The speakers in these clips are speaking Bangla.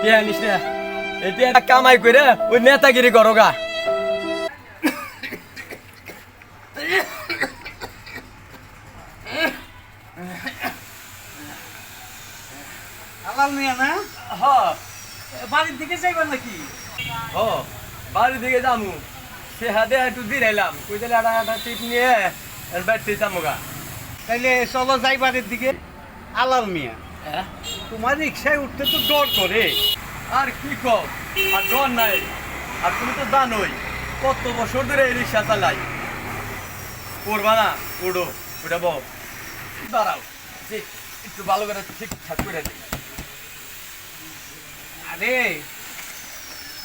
টিয়া নিস না এই টিয়াটা কামাই করে ওই নেতাগিরি করো গা মিয়া না হ বাড়ির দিকে যাইবেন নাকি হ বাড়ি দিকে যামু সে হাতে একটু দিলাম কই তাহলে একটা একটা টিপ নিয়ে ব্যাটতে যামু গা তাইলে চলো যাই বাড়ির দিকে আলাল মিয়া? তোমার রিক্সায় উঠতে তো ডর করে। আর কি কম আর ডর নাই। আর তুমি তো জানোই কত বছর ধরে এই রিক্সা চালাই। করবা না উঠো ওটা বল দাঁড়াও জি, একটু ভালো করে ঠিকঠাক করে দিই আরে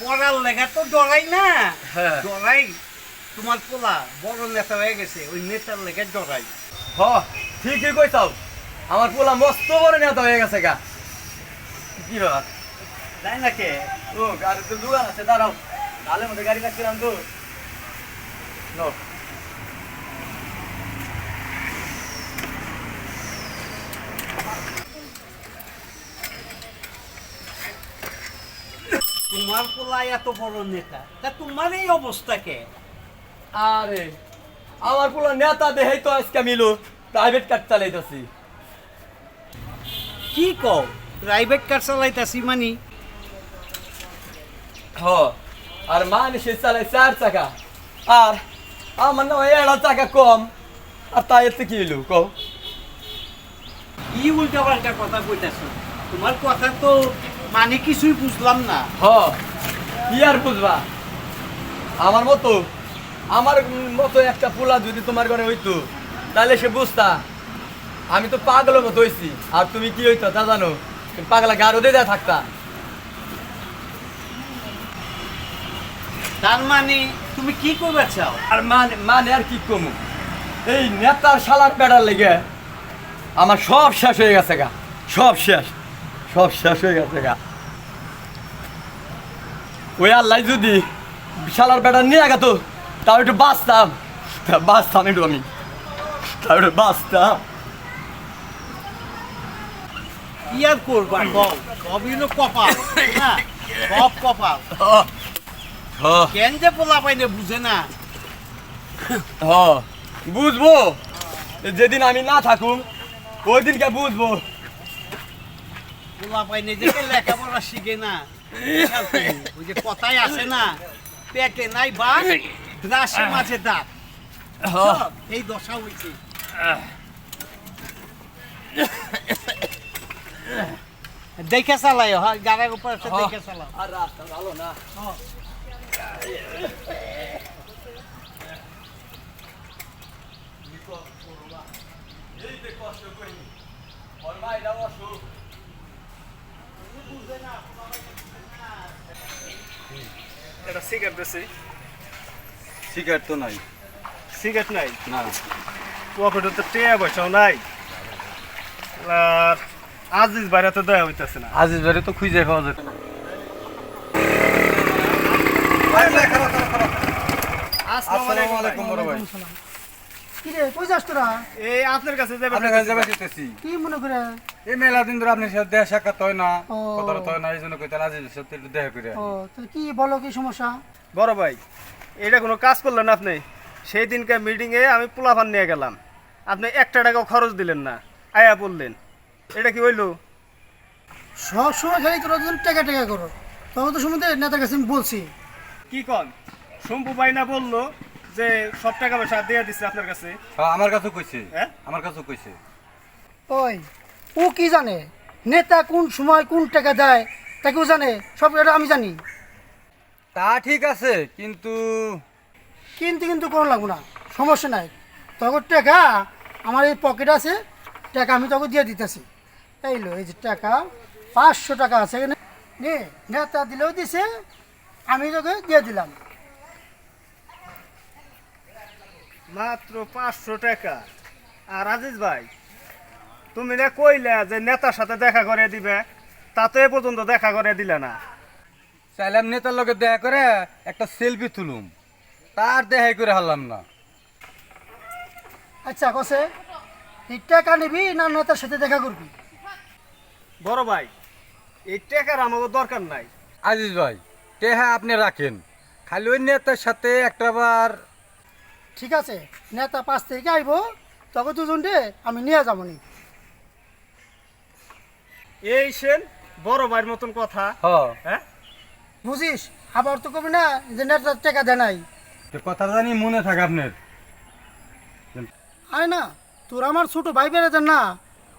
পড়ার লেখা তো ডরাই না। হ্যাঁ। ডরাই। তোমার পোলা বড় নেতা হয়ে গেছে ওই নেতার লেখা ডরাই। হ ঠিকই কইতাও। আমার পোলা মস্ত বড় নেতা হয়ে গেছে গা। কি তাই না কে। ও তো দোকান আছে দাঁড়াও। তাহলে মধ্যে গাড়ি রাখছিলাম তো। নো তোমার পোলা এত বড় নেতা তা তোমার এই অবস্থা কে? আরে আমার পোলা নেতা দেহেই তো আজকে মিলো প্রাইভেট কার চালাইতেছি। কি কও? প্রাইভেট কার চালাইতাছি মানি। হ আর মানুষে চালাই চার চাকা। আর আমার না ওই এড়া চাকা কম। আর তাই এতে কি হইল কও? কি উল্টা পাল্টা কথা কইতাছো? তোমার কথা তো মানে কিছুই বুঝলাম না। হ কি আর বুঝবা? আমার মতো আমার মতো একটা পোলা যদি তোমার ঘরে হইতো তাহলে সে বুঝতা। আমি তো পাগলের মতো হইছি। আর তুমি কি হইতো তা জানো? পাগলা গা দিয়ে দেয়া থাকতা। তার মানে তুমি কি করবে চাও? আর মানে মানে আর কি কমু? এই নেতার শালার পেড়ার লেগে আমার সব শেষ হয়ে গেছে গা। সব শেষ। সব শেষ হয়ে গেছে গা। ওই আল্লাহ যদি শালার পেড়া নিয়ে গেত তাও একটু বাঁচতাম। বাঁচতাম একটু আমি তাও একটু বাঁচতাম। কি আর করবা? সবই হলো কপাল। সব কপাল। কেন যে পোলা পাইনে বুঝে না? হ। বুঝব। যেদিন আমি না থাকুম ওই দিনকে বুঝব। পোলা পাইনে যে লেখাপড়া শিখে না। ওই যে কথাই আছে না। পেটে নাই বাস রাশে মাঝে হ। এই দশা হয়েছে দেখে চালাই হয় গাড়ির উপর হ্যাঁ। দেখে চালাও আর রাস্তা ভালো না। একটা সিগারেট বেশি সিগারেট তো নাই। সিগারেট নাই? না। পকেটে তো টেয়া পয়সাও নাই। আর আজিজ বাইরে তো হইতেছে না। আজিজ বাড়ি তো খুঁজে পাওয়া যেত না। আসসালামু আলাইকুম বড় ভাই। কিরে কই যাস তোরা? এই আপনার কাছে যাবে আপনার কাছে যাবে যেতেছি কি মনে করে? এই মেলা দিন ধরে আপনার সাথে দেখা সাক্ষাৎ হয় না কথা হয় না এই কইতে আজিজের সাথে একটু দেখা করে ও তো কি বলো কি সমস্যা? বড় ভাই এটা কোনো কাজ করলেন আপনি? সেই দিনকে মিটিংয়ে আমি পোলাপান নিয়ে গেলাম। আপনি একটা টাকাও খরচ দিলেন না আয়া বললেন। এটা কি হইল? সব সময় খালি তোরা দুজন টাকা টেকা করো। তখন তো সময় নেতার কাছে আমি বলছি। কি কন? শম্ভু ভাই না বলল যে সব টাকা পয়সা দিয়ে দিচ্ছে আপনার কাছে? হ্যাঁ, আমার কাছে কইছে। হ্যাঁ? আমার কাছে কইছে। ওই ও কি জানে? নেতা কোন সময় কোন টাকা দেয় তা কেউ জানে? সব এটা আমি জানি। তা ঠিক আছে কিন্তু কিন্তু কিন্তু কোনো লাগবো না সমস্যা নাই। তখন টাকা আমার এই পকেট আছে টাকা আমি তোকে দিয়ে দিতেছি। এই লো এই যে টাকা পাঁচশো টাকা আছে এখানে। নে নেতা দিলেও দিছে আমি তোকে দিয়ে দিলাম। মাত্র পাঁচশো টাকা। আর আজিজ ভাই তুমি না কইলে যে নেতার সাথে দেখা করে দিবে তা তো এ পর্যন্ত দেখা করে দিলে না। চাইলাম নেতার লগে দেখা করে একটা সেলফি তুলুম। তার দেখাই করে হারলাম না। আচ্ছা কসে তুই টাকা নিবি না নেতার সাথে দেখা করবি? বড় ভাই এই টাকার আমাকে দরকার নাই। আজিজ ভাই টেহা আপনি রাখেন। খালি ওই নেতার সাথে একটা বার ঠিক আছে নেতা পাঁচ তারিখে আইব তখন দুজনটে আমি নিয়ে যাব নি। এই সেন বড় ভাইয়ের মতন কথা। হ্যাঁ? বুঝিস আবার তো কবি না যে নেতার টেকা দেয় নাই। কথা জানি মনে থাকে আপনার। আয় না তোর আমার ছোট ভাই বেড়াতেন না।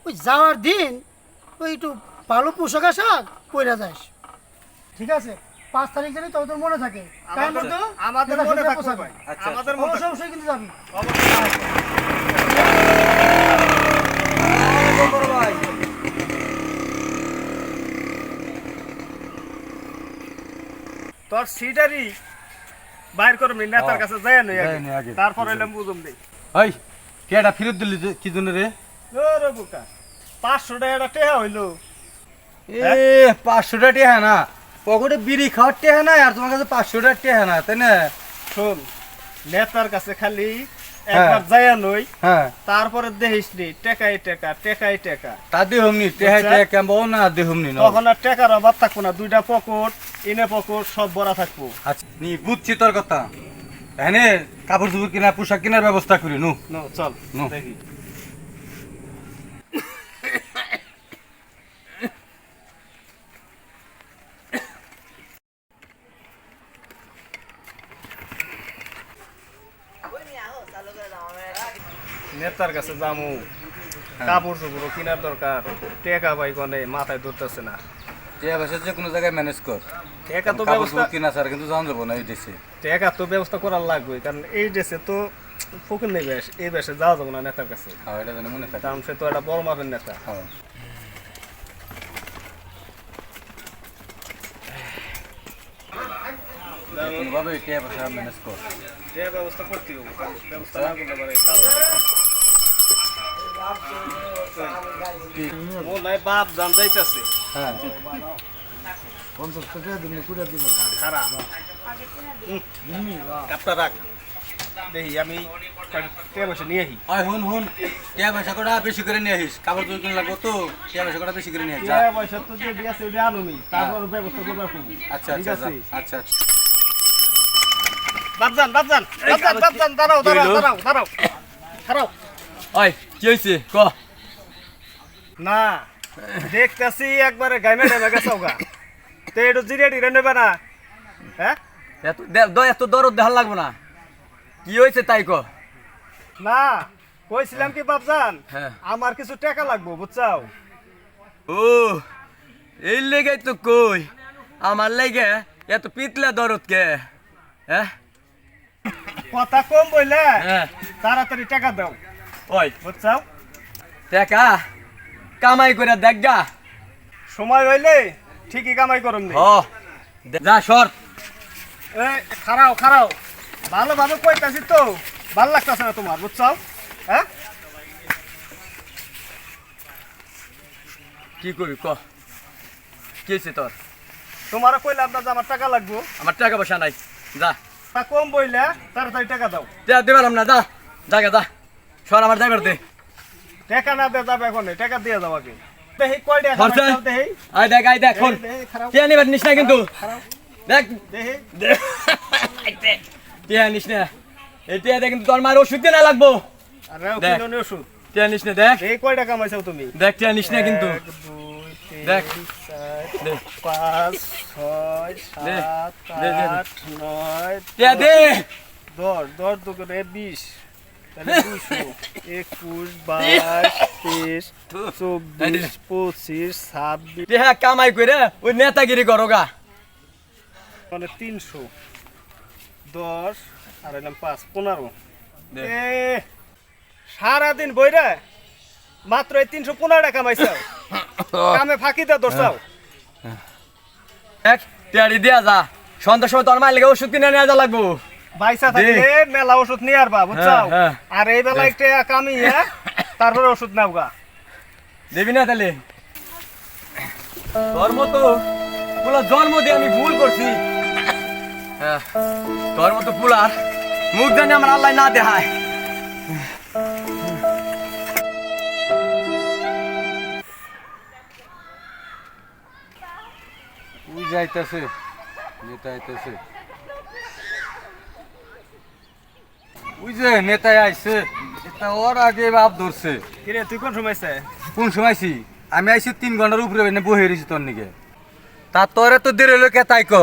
ওই যাওয়ার দিন ওই একটু ভালো পোশাক আশাক পরে যাস। ঠিক আছে? পাঁচ তারিখ জানি তবে তোর মনে থাকে। আমাদের মনে থাকবে আচ্ছা। আমাদের মনে অবশ্যই কিন্তু যাবি। তোর সিটারই বাইর করে মি নেতার। কাছে যায় নি তারপর এলাম বুঝুম দেই ওই কেটা ফেরত দিলি কি জন্য রে? বুকা পাঁচশো টেহা হইল। এ পাঁচশো টাকা টেহা না। পকেটে বিড়ি খাওয়ার টেহা না আর তোমার কাছে পাঁচশো টাকা টেহা না তাই না? শোন নেতার কাছে খালি হ্যাঁ। একবার যাইয়া নই হ্যাঁ। তারপরে দেখিস নি টেকাই টেকা টেকাই টেকা। তা দেহমনি না দেহমনি তখন আর টেকার অভাব থাকব না দুইটা পকট ইনে পকট সব ভরা থাকব। আচ্ছা নি বুঝছি তোর কথা। হ্যাঁ কাপড় চোপড় কিনা পোশাক কেনার ব্যবস্থা করি নু। চল। দেখি। নেতার কাছে যামু। কাপড় চোপড় কেনার দরকার। টেকা পাই কনে মাথায় ধরতেছে না। টেহা পয়সা যে কোনো জায়গায় ম্যানেজ কর। টেকা তো ব্যবস্থা কিনা কিন্তু জান যাব না এই দেশে। টেকা তো ব্যবস্থা করার লাগবে কারণ এই দেশে তো ফকির নেই বেশ এই বেশে যাওয়া যাব না নেতার কাছে। হ্যাঁ এটা জানি মনে থাকে। কারণ সে তো একটা বড় মাপের নেতা। হ্যাঁ। কোনোভাবে টেহা পয়সা ম্যানেজ কর। টেকা ব্যবস্থা করতে হবে ব্যবস্থা না করলে বাপ জান যাইতাছে খারাপ কাপটা রাখ দেখি আমি টেকা পয়সা নিয়ে আহি ওই হুন হুন টেহা পয়সা কটা বেশি করে নিয়ে আসিস কাপড় চোপড় কিনা লাগবো তো টেহা পয়সা কটা বেশি করে নিয়ে আস যা। টেকা পয়সা তো যে দিয়েছে ওটা আনুমি তারপর ব্যবস্থা করবে আচ্ছা আচ্ছা আচ্ছা আচ্ছা বাপজান বাপজান বাপজান বাপজান দাঁড়াও দাঁড়াও? দাঁড়াও দাঁড়াও দাঁড়াও ওই কি হয়েছে ক। না দেখতেছি একবারে গাইমে নেমে গেছে গা তো একটু জিরে টিরে নেবে না। হ্যাঁ? এত এত দরদ দেখার লাগবো না। কি হয়েছে তাই ক। না কইছিলাম কি বাপজান হ্যাঁ। আমার কিছু টাকা লাগবো বুঝছাও? ও এই লেগে তো কই আমার লেগে এত পিতলা দরদ কে? হ্যাঁ? কথা কম বইলে হ্যাঁ। তাড়াতাড়ি টাকা দাও। ওই বুঝছাও টাকা কামাই করে দেখ গা। সময় হইলে ঠিকই কামাই করুন দে- যা সর। এ খারাও খারাও ভালোভাবে কইতাছি তো ভালো লাগতাছে না তোমার বুঝছাও হ্যাঁ? কি করবি ক? কি হয়েছে তোর? তোমার কইলাম না যে আমার টাকা লাগবো। আমার টাকা পয়সা নাই। যা। তা কম বইলে তাড়াতাড়ি টাকা দাও। দিবালাম না যা। জায়গা যা। সর আমার ড্রাইভার দে। টাকা না দে যাবে এখন। টাকা দিয়ে দাও আগে। দেখি কয় টাকা খরচা? দেখি আয় দেখ আয় দেখ ফোন টিয়া নিবার নিস না কিন্তু। দেখ। দেখি। টিয়া নিস না। এই টিয়া দেখ কিন্তু তোর মায়ের ওষুধ কেনা লাগবো। আর। কিলো ওষুধ। টিয়া নিস না দেখ। এই কয় টাকা কামাইছাও তুমি? দেখ টিয়া নিস না কিন্তু। দেখ। পাঁচ ছয় সাত। আট নয় দশ। দশ দুগুণে বিশ। তাহলে দুশো একুশ বাইশ তেইশ চব্বিশ পঁচিশ ছাব্বিশ। টিয়া কামাই করে ওই নেতাগিরি করো গা। মানে তিনশো দশ আর এলাম পাঁচ পনেরো। সারাদিন বইরে মাত্র এই তিনশো পনেরো টাকা কামাইছাও কামে ফাঁকি দে দোষাও দেখ টিয়ারি দিয়া যা। সন্ধ্যার সময় তোর মায়ের লেগে ওষুধ কিনে নিয়ে যা লাগবো। বাইসা থাকলে মেলা ওষুধ নিয়ে আরবা বুঝছাও? হ্যাঁ। আর এই বেলা একটা হ্যাঁ তারপরে ওষুধ দেবি না তাহলে? তোর মতো পুলা জন্ম দিয়ে আমি ভুল করছি। হ্যাঁ, তোর মতো পুলার মুখ জানি আমার আল্লাহ না দেখায়। যাইতেছে নেতা আইতেছে। ওই যে নেতাই আইছে এটা ওর আগে বাপ ধরছে। কিরে তুই কোন সময়? কোন সময়ছি আমি আইছি তিন ঘণ্টার উপরে এনে বহে রয়েছি তোর নিকে। তা তোরে তো দেরি হলো কে তাই ক?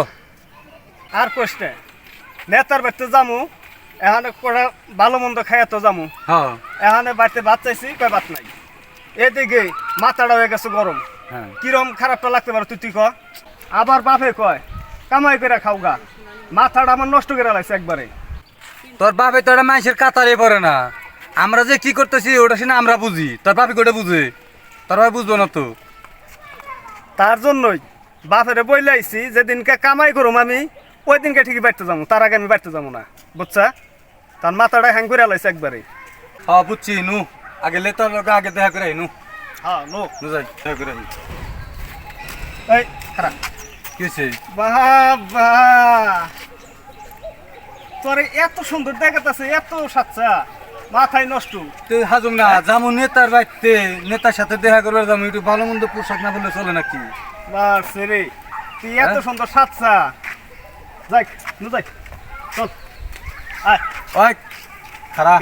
আর কোশনে নেতার বাড়িতে যামু এখানে কটা ভালো মন্দ খাইয়া তো যামু। হ্যাঁ। এখানে বাড়িতে ভাত চাইছি কয় ভাত নাই? এদিকে মাথাটা হয়ে গেছে গরম। হ্যাঁ। কিরম খারাপটা লাগতে পারে তুই তুই ক? আবার বাপে কয় কামাই করে খাও গা মাথাটা আমার নষ্ট করে লাগছে একবারে। তোর বাপে তো একটা মানুষের কাতারে পড়ে না। আমরা যে কি করতেছি ওটা শুনে আমরা বুঝি। তোর বাপে কোটা বুঝে? তোর বাপে বুঝব না তো। তার জন্যই বাপেরে বইলে আইছি যেদিনকে কামাই করুম আমি ওই দিনকে ঠিকই বাড়তে যাব। তার আগে আমি বাড়তে যাব না। বুঝছা? তার মাথাটা হ্যাং করে লাইছে একবারে। হ্যাঁ বুঝছি নু। আগে লে তোর লগে আগে দেখা করে নু। হ্যাঁ নো। নু যাই দেখা করে এই খারাপ কি হয়েছে বাবা। তোরে এত সুন্দর দেখাতেছে এত সাচ্চা মাথায় নষ্ট। তুই হাজুম না যামু নেতার বাড়িতে নেতার সাথে দেখা করবে যাব একটু ভালো মন্দ পোশাক না বললে চলে নাকি? বাস রে তুই এত হ্যাঁ? সুন্দর সাচ্চা। যাই নু যাই চল আয়। ওই খারাপ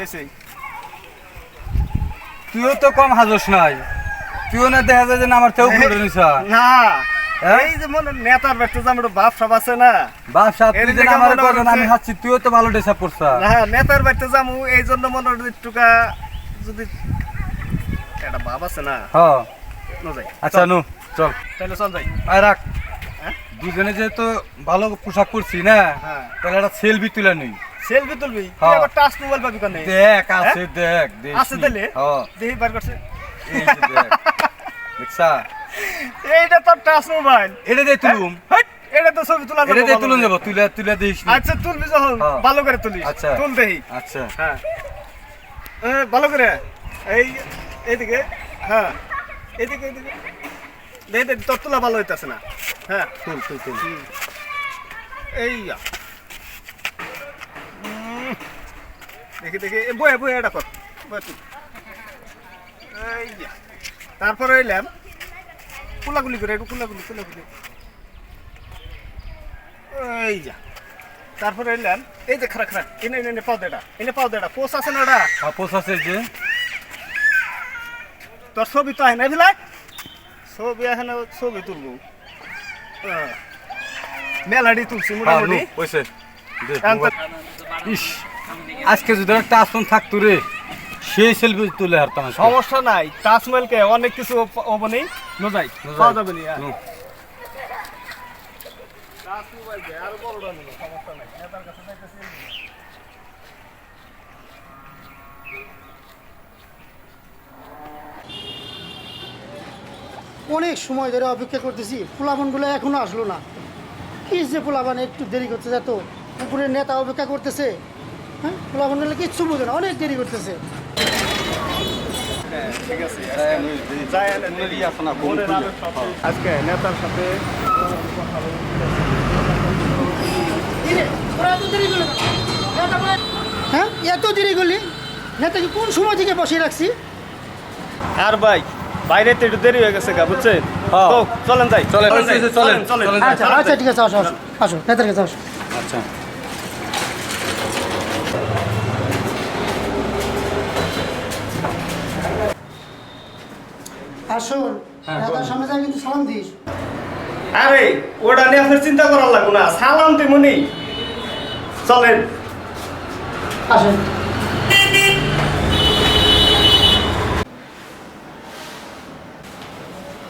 তুইও তো কম হাজস নাই তুইও না দেখা যায় যে আমার তেও না? এই যে মনে নেতার ব্যক্তি যে আমার বাপ সব আছে না বাসা তুই আমার করে হচ্ছে- আমি হাসছি তুইও তো ভালো ডেসা পড়ছা হ্যাঁ নেতার যাব এই জন্য মনে হয় একটুকা যদি একটা বাপ আছে না হ্যাঁ আচ্ছা নু চল। তাহলে চল যাই। আয় রাখ। হ্যাঁ? দুজনে যেহেতু ভালো পোশাক পরছি না হ্যাঁ। তাহলে একটা সেলফি তুলে নিই। সেলফি তুলবি? তুই হ্যাঁ। আবার টাচ মোবাইল পাবি কেন? দেখ আছে দেখ দেখি। আছে তাহলে? হ্যাঁ দেখি বার করছে। এই দেখ। দেখছা? এইটা তো টাচ মোবাইল। এটা দিয়ে তুলুম। হাট, এটা তো ছবি তোলা এটা করে। যাব তুলে তুলে দিস আচ্ছা তুলবি যখন হ্যাঁ। ভালো করে তুলিস। আচ্ছা। তুল আচ্ছা। হ্যাঁ। ভালো করে। এই এইদিকে হ্যাঁ। এইদিকে এইদিকে। দেখি দেখি তোর তোলা ভালো হইতেছে না। হ্যাঁ। তুল তুল তুল। এই দেখি দেখি। বয়ে বয়ে এটা কর। এই। তারপরে এলাম। কুলাগুলি করে একটু কুলাগুলি কুলাগুলি এই যা। তারপরে এলাম এই যে খারাপ খারাপ। এনে এনে পাও দেটা এনে পাও দেটা পোস আছে না এটা আপস আছে যে। তোর ছবি তো আহে না ভিলাই ছবি আহে না ছবি তুলবো। হ্যাঁ। মেলাডি তুলছি হ্যাঁ, মোটামুটি। এখন ইস আজকে যদি একটা আসন থাকতো রে সেই সেলফি তুলে হারতাম। সমস্যা নাই তাজমহলকে অনেক কিছু হব পাওয়া যাবে নি হ্যাঁ। অনেক সময় ধরে অপেক্ষা করতেছি পোলাবানগুলো এখনও আসলো না। কি যে পোলাবান একটু দেরি করতে এত। উপরের নেতা অপেক্ষা করতেছে হ্যাঁ? পোলাবানগুলো কিচ্ছু বোঝে না অনেক দেরি করতেছে। আজকে নেতার সাথে হ্যাঁ এত দেরি করলি? নেতাকে কোন সময় থেকে বসিয়ে রাখছি? আর ভাই বাইরে তো একটু দেরি হয়ে গেছে গা বুঝছেন? হ্যাঁ। তো চলেন যাই। চলেন, চলেন চলেন। আচ্ছা আচ্ছা ঠিক আছে আসো আসো আসো নেতার কাছে আসো। আচ্ছা। আসো হ্যাঁ, নেতার সামনে যা কিন্তু সালাম দিস। আরে ওটা নিয়ে আপনার চিন্তা করার লাগবে না। সালাম তেমনি চলেন। আসেন।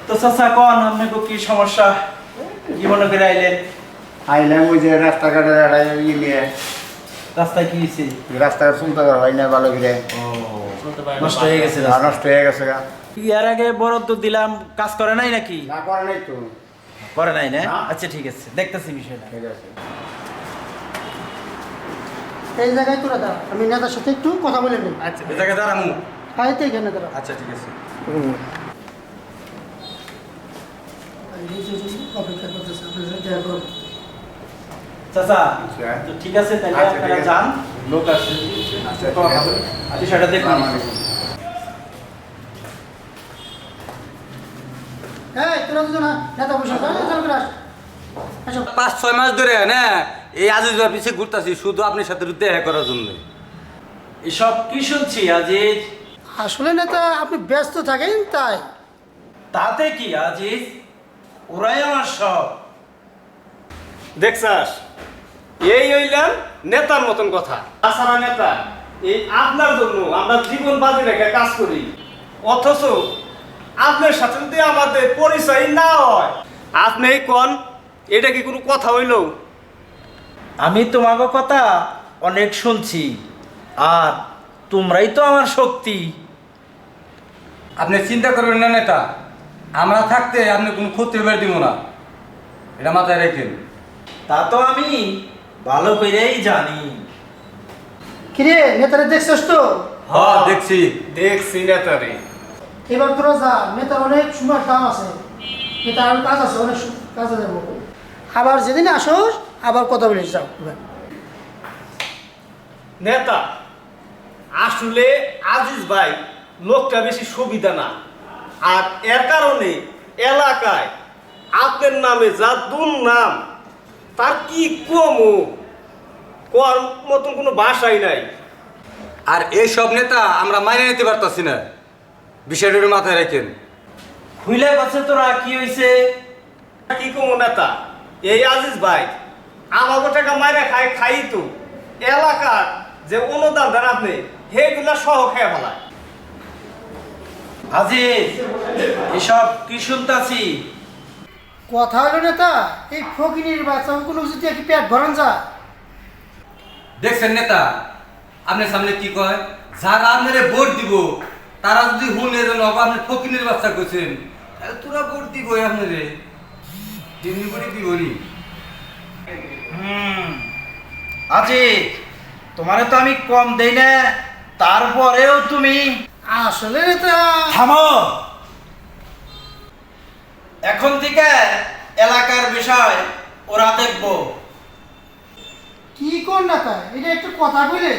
তো চাচা কন আপনাকে কি সমস্যা? কি মনে করে আইলেন? আইলাম ওই যে রাস্তাঘাটের একটা ইয়ে নিয়ে। রাস্তায় কি হয়েছে? রাস্তায় শুনতে পারো হয় না ভালো করে। নষ্ট হয়ে গেছে নষ্ট হয়ে গেছে গা। এর আগে বরাদ্দ দিলাম কাজ করে নাই নাকি? না করে নাই তো। করে নাই না। আচ্ছা ঠিক আছে দেখতেছি বিষয়টা। ঠিক আছে। এই জায়গায় তোরা দাঁড়া আমি নেতার সাথে একটু কথা বলে নিই। আচ্ছা এই জায়গায় দাঁড়ামু আয়তে এখানে দাঁড়া। আচ্ছা ঠিক আছে। এই যে যে অপেক্ষা করতেছে আপনার দেখা করব। চাচা আচ্ছা। তো ঠিক আছে তাহলে আচ্ছা, আপনারা যান। লোক আসছে আচ্ছা আছে। বলে। বিষয়টা দেখুন। নেতা পাঁচ ছয় মাস ধরে না এই আজিজ ভাই পিছিয়ে ঘুরতাছি শুধু আপনার সাথে দেখা করার জন্য। এসব কি শুনছি আজিজ? আসলে নেতা আপনি ব্যস্ত থাকেন তাই। তাতে কি আজিজ? ওরাই আমার সব। দেখছাস এই হইলাম নেতার মতন কথা। তাছাড়া নেতা এই আপনার জন্য আমরা জীবন বাজি রেখে কাজ করি। অথচ আপনার সাথে যদি আমাদের পরিচয় না হয় আপনি এই কোন? এটা কি কোনো কথা হইল? আমি তোমাকে কথা অনেক শুনছি আর তোমরাই তো আমার শক্তি। আপনি চিন্তা করবেন না নেতা আমরা থাকতে আপনি কোনো ক্ষতি বের দিব না। এটা মাথায় রেখেন। তা তো আমি ভালো করেই জানি। কিরে নেতারা দেখছিস তো? হ্যাঁ দেখছি। দেখছি নেতারে। এবার তোরা যা নেতার অনেক সময় কাম আছে। নেতার আরও কাজ আছে অনেক কাজে যাব। আবার যেদিন আসোস আবার কথা বলিস যাও। নেতা আসলে আজিজ ভাই লোকটা বেশি সুবিধা না। আর এর কারণে এলাকায় আপনার নামে যা দুর্নাম তার কি কমু? কোয়ার মতন কোনো বাসাই নাই। আর এই সব নেতা আমরা মাইনে নিতে পারতাছি না। বিষয়টা মাথায় রাখেন। খুইলে গেছে তোরা কি হয়েছে কি কমু নেতা? এই আজিজ ভাই আমাকে টাকা মাইরে খাই খাই তো। এলাকার যে অনুদান দেন আপনি সেগুলা সহ খেয়ে ফেলায়। আজিজ এসব কি শুনতাছি? কথা হলো নেতা এই ফকিনির বাচ্চা কোনো যদি একটি পেট ভরান যা দেখছেন নেতা আপনার সামনে কি কয়? যারা আপনারে ভোট দিব তারা যদি হুনে যেন আপনি ফকিনের বাচ্চা করছেন তাহলে তোরা ভোট দিব আপনারে তেমনি করে নি হুম। আজিজ তোমারে তো আমি কম দেই না তারপরেও তুমি আসলে থামো। এখন থেকে এলাকার বিষয় ওরা দেখব। কি কর নেতা এটা একটু কথা বলে।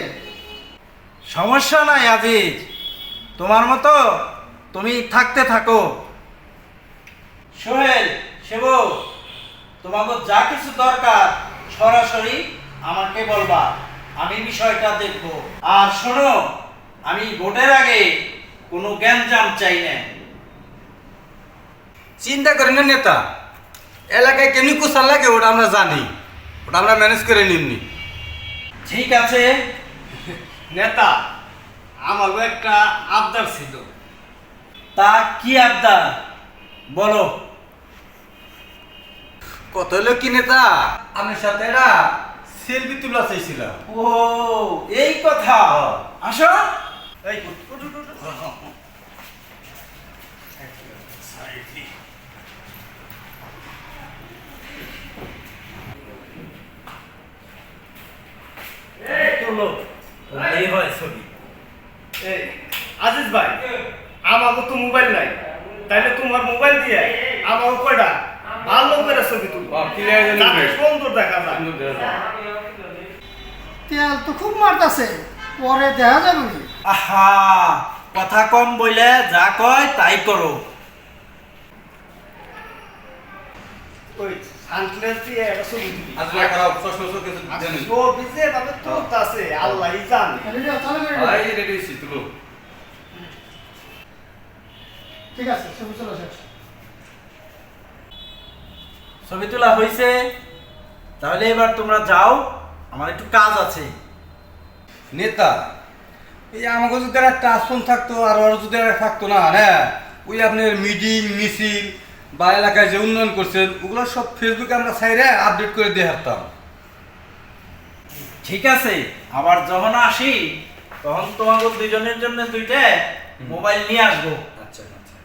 সমস্যা নাই আজিজ। তোমার মতো তুমি থাকতে থাকো। সোহেল শিব তোমাকে যা কিছু দরকার সরাসরি আমাকে বলবা। আমি বিষয়টা দেখব। আর শোনো আমি ভোটের আগে কোনো জ্ঞানজাম চাই না। চিন্তা করেন না নেতা। এলাকায় কেমনি কুশাল লাগে ওটা আমরা জানি। ওটা আমরা ম্যানেজ করে নিমনি। ঠিক আছে। নেতা আমারও একটা আবদার ছিল। তা কি আবদার? বলো। কত হলো কি নেতা? আপনার সাথে এরা সেলফি তোলা চাইছিলাম। ও এই কথা। আসো। এই। তোলো এই হয় ছবি। এই, আজিজ ভাই আমাকে তো মোবাইল নাই। তাইলে তোমার মোবাইল দিয়ে আমাকে কয়টা? ভালো করে ছবি তুলবো সুন্দর দেখা যায়। তেল তো খুব মারতাছে পরে দেখা যাবে নি। আহা কথা কম বইলে যা কয় তাই করো। ওই ছবি তুলি। ঠিক আছে ছবি হয়েছে তাহলে এবার তোমরা যাও আমার একটু কাজ আছে। নেতা এই আমাকে যদি একটা টাচফোন থাকতো আর ওর যদি থাকতো না হ্যাঁ? ওই আপনার মিটিং মিছিল বা এলাকায় যে উন্নয়ন করছেন ওগুলো সব ফেসবুকে আমরা সাইরে আপডেট করে দিয়ে হারতাম ঠিক আছে আবার যখন আসি তখন তোমাদের দুজনের জন্য দুইটা মোবাইল নিয়ে আসব। আচ্ছা আচ্ছা।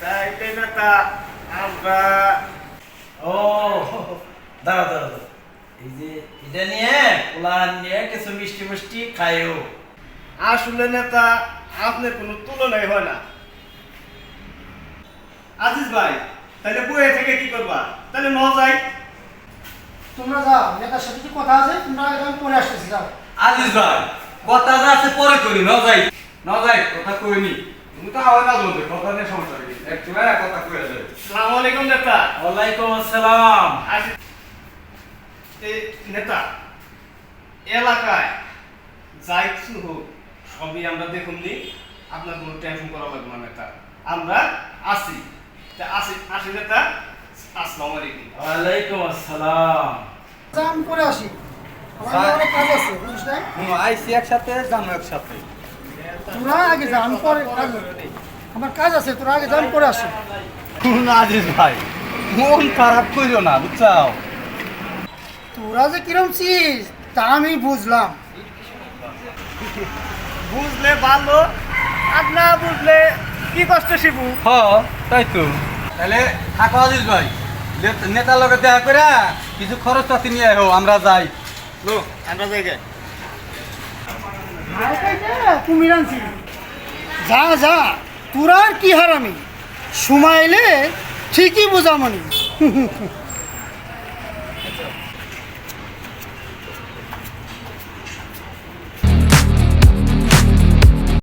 তাই নেতা আমরা ও দাঁড়া দাঁড়া দাঁড়া। এই যে এটা নিয়ে পোলাহান নিয়ে কিছু মিষ্টি মিষ্টি খাইও। আসলে নেতা আপনার কোনো তুলনাই হয় না। আজিজ ভাই তাহলে বইয়ে থেকে কি করবা? তাহলে ন যাই। তোমরা যাও নেতার সাথে কি কথা আছে তোমরা এখন পরে আসতেছি যাও। আজিজ ভাই কথা যা আছে পরে করি ন যাই। ন যাই কথা কইনি তুমি তো আওয়াজ না বলতে কথা নিয়ে সমস্যা নেই একটু কথা কয়ে দেয় সালাম আলাইকুম নেতা। ওয়ালাইকুম আসসালাম। আসি- এই নেতা এলাকায় যাই কিছু হোক সবই আমরা দেখুন নি। আপনার কোনো টেনশন করা লাগবে না নেতা। আমরা আসি তা আসি আসি নেতা আসসালামু আলাইকুম। ওয়ালাইকুম আসসালাম। জাম করে আসি। আমার অনেক কাজ আছে বুঝিস না আইসি একসাথে একসাথে। তোরা আগে পরে আমার কাজ আছে তোরা আগে করে আসি। ভাই মন খারাপ করিও না বুঝছাও? তোরা যে কিরম চিজ তা আমি বুঝলাম। বুঝলে ভালো আর না বুঝলে কি কষ্ট শিবু? হ। তাই তো। তাহলে থাকো আজিজ ভাই। নেতার লগে দেখা করে কিছু খরচ পাতি নিয়ে হো আমরা যাই। লো, আমরা জায়গায় কুমির আনছি। যা যা, তোরা কি হারামি? সময় এলে ঠিকই বোঝামনি।